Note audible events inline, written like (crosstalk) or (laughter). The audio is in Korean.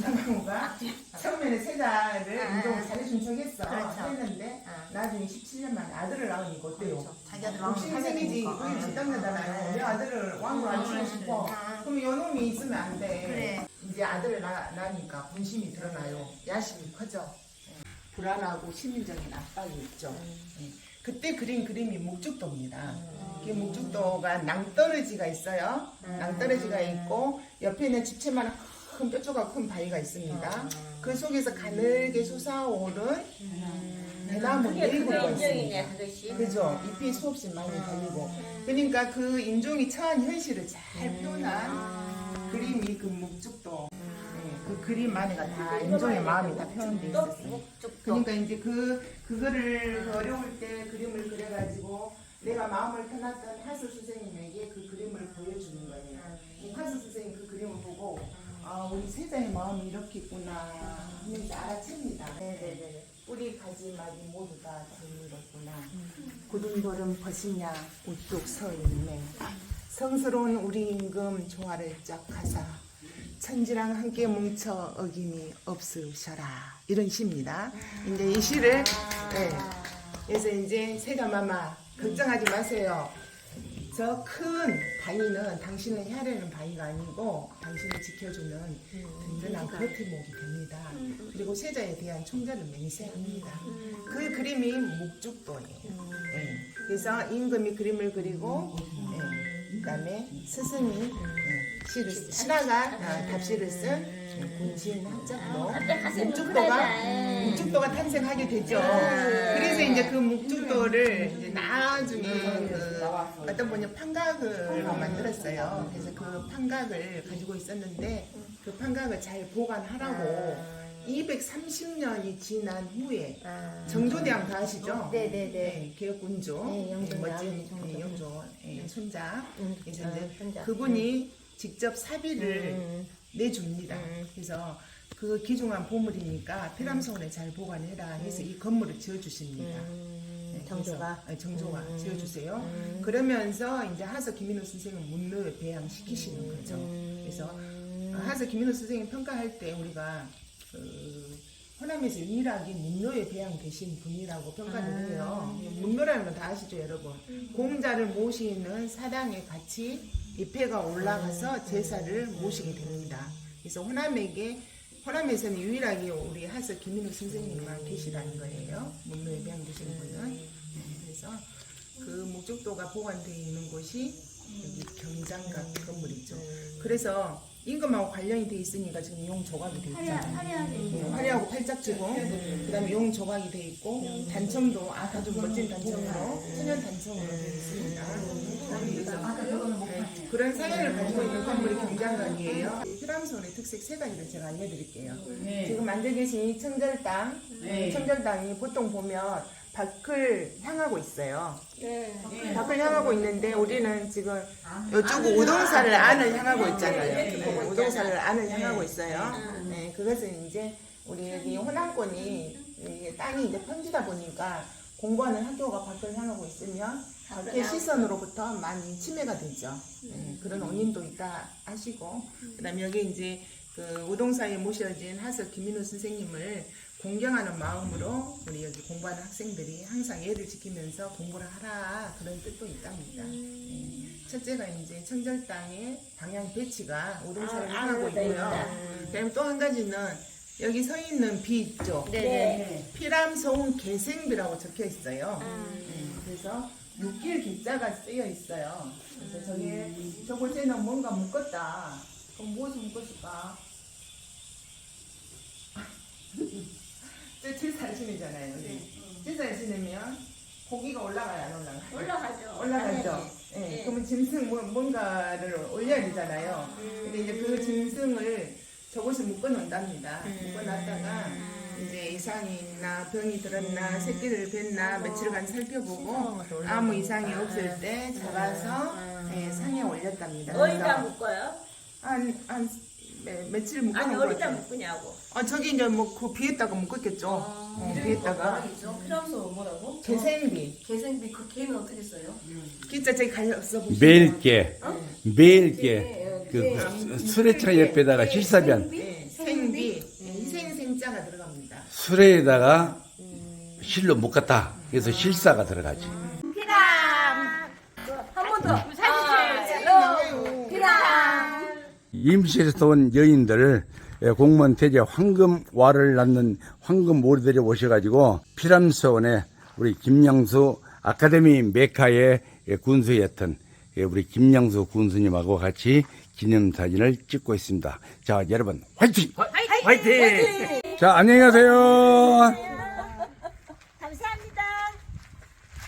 장모가 처음에는 세자를 아, 인종을 아. 잘해준 척 했어. 그렇죠. 했는데 아. 나중에 17년 만에 아들을 낳으니까 어때요? 그렇죠. 자기 아들 욕심이 생기지. 그게 뒷담화잖아요. 내 아들을 왕으로 앉히고 싶어. 그럼 요놈이 있으면 안 돼. 그래. 이제 아들을 낳, 낳으니까 본심이 드러나요. 야심이 커져. 예. 불안하고 심리적인 압박이 있죠. 예. 그때 그린 그림이 묵죽도입니다. 그 묵죽도가 낭떠러지가 있어요. 낭떠러지가 있고 옆에는 집채만 큰 뾰족하고 큰 바위가 있습니다. 그 속에서 가늘게 솟아오른 대나무 그게 네이버가 그게 인정이네 있습니다. 그것이. 그죠? 잎이 수없이 많이 달리고. 그러니까 그 인종이 처한 현실을 잘 표현한 그림이 그 묵죽도. 네, 그 그림 안에가 다 인종의 마음이 다 표현돼 있었어요. 그러니까 이제 그 그거를 그 어려울 때 그림을 그려가지고 내가 마음을 편했던 하수 선생님에게 그 그림을 보여주는 거예요. 이 하수 선생님 그 그림을 보고 아 우리 세자의 있구나 하면서 알아챕니다. 네네네. 뿌리 가지 막이 모두 다 드물었구나. 굳은 돌은 벗으냐 우뚝 서 있네. 성스러운 우리 임금 조화를 쫙 하사 천지랑 함께 뭉쳐 어김이 없으셔라 이런 시입니다. 이제 이 시를 네. 그래서 이제 세자마마 걱정하지 마세요. 저 큰 바위는 당신을 헤아리는 바위가 아니고 당신을 지켜주는 든든한 버팀목이 됩니다. 그리고 세자에 대한 총자를 맹세합니다. 그 그림이 묵죽도예요. 예. 그래서 임금이 그림을 그리고 예. 그다음에 스승이 예. 시를 쓰- 신하가 아, 답시를 쓴 군신 합작로 묵죽도가 묵죽도가 탄생하게 되죠. 그래서 이제 그 묵죽도를 이제 나중에 그 어떤 분이 판각을 만들었어요. 그래서 그 판각을 가지고 있었는데 그 판각을 잘 보관하라고 230년이 지난 후에 정조대왕 다 아시죠? 네네네. 네, 개혁군주 네, 영조 네, 멋진. 네, 영조 예, 손자. 음, 그래서 아, 이제 손자. 그분이 직접 사비를 음. 내줍니다. 그래서 그 귀중한 보물이니까 피람성을 잘 보관해라 해서 이 건물을 지어주십니다. 음, 네, 정조가. 네, 정조가 음. 지어주세요. 음. 그러면서 이제 하서 김인호 선생은 문로에 배양시키시는 거죠. 음. 그래서 하서 김인호 선생님 평가할 때 우리가 그 호남에서 유일하게 문로에 배양되신 분이라고 평가를 아. 해요. 문로라는 건 다 아시죠, 여러분? 공자를 모시는 사당에 같이 입회가 올라가서 제사를 모시게 됩니다. 그래서 호남에게 호남에서는 유일하게 우리 하서 김인호 선생님만 계시다는 거예요. 문로에 배양되신 분은. 네, 그래서 그 목적도가 보관되어 있는 곳이 여기 경장각 건물이죠. 그래서 임금하고 관련이 돼 있으니까 지금 용 조각이 돼 있잖아요. 네, 화려하고 팔짝지고. 그다음에 용 조각이 돼 있고 단청도 아주 멋진 단청으로 천연 단청으로 되어 있습니다. 네, 그런 사연을 가지고 있는 건물이 경장각이에요. 휴람선의 특색 세 가지를 제가 알려드릴게요. 지금 앉아 계신 이 청절당, 이 청절당이 보통 보면 밖을 향하고 있어요. 네. 밖을 향하고 있는데 우리는 지금 이쪽 우동사를 안을 향하고 있잖아요. 네, 우동사를 안을 향하고 있어요. 네, 그것은 이제 우리 여기 호남권이 이 땅이 이제 평지다 보니까 공부하는 학교가 밖을 향하고 있으면 밖의 시선으로부터 많이 침해가 되죠. 네, 그런 원인도 있다 하시고 그다음에 여기 이제 그 우동사에 모셔진 하서 김민호 선생님을 공경하는 마음으로 우리 여기 공부하는 학생들이 항상 예를 지키면서 공부를 하라 그런 뜻도 있답니다. 예. 첫째가 이제 청절당의 방향 배치가 우동사를 아, 향하고 있고요. 그다음 또한 가지는 여기 서 있는 비 있죠. 네네. 피람소음 개생비라고 적혀 있어요. 음, 그래서 육길 기자가 쓰여 있어요. 그래서 저게 저곳에는 뭔가 묶었다. 그럼 무엇을 묶었을까? (laughs) 지내잖아요. 제사를 지내면 고기가 올라가요, 안 올라가요? 올라가죠. 올라가죠. 예, 네. 그러면 짐승 뭐- 뭔가를 올려야 되잖아요. 근데 이제 그 짐승을 저곳에 묶어놓는답니다. 묶어놨다가 이제 이상이 있나 병이 들었나 새끼를 뵀나 며칠간 살펴보고 아무 이상이 없을 때 잡아서 예, 상에 올렸답니다. 어디다 그래서 묶어요? 한, 한 매, 며칠 아니 묶어놓은 거 어디다 같아요. 묶으냐고. 아 저기 이제 뭐 그 비에다가 묶었겠죠. 어, 비에다가 피람소 뭐라고? 개생비. 개생비 그 개는 어떻게 써요? 기자 저기 가려 써보시면 매일께 매일께 그 수레차 옆에다가 실사변. 예, 생비. 실사가 들어갑니다. 수레에다가 실로 못 갔다. 그래서 실사가 들어가지. 한번 더. 임시에서 온 여인들 예, 공무원 대제 황금와를 낳는 황금 모리들이 오셔가지고 피람서원에 우리 김양수 아카데미 메카의 예, 군수였던 예, 우리 김양수 군수님하고 같이 기념사진을 찍고 있습니다. 자, 여러분 화이팅! 화이팅! 자, 안녕히 가세요.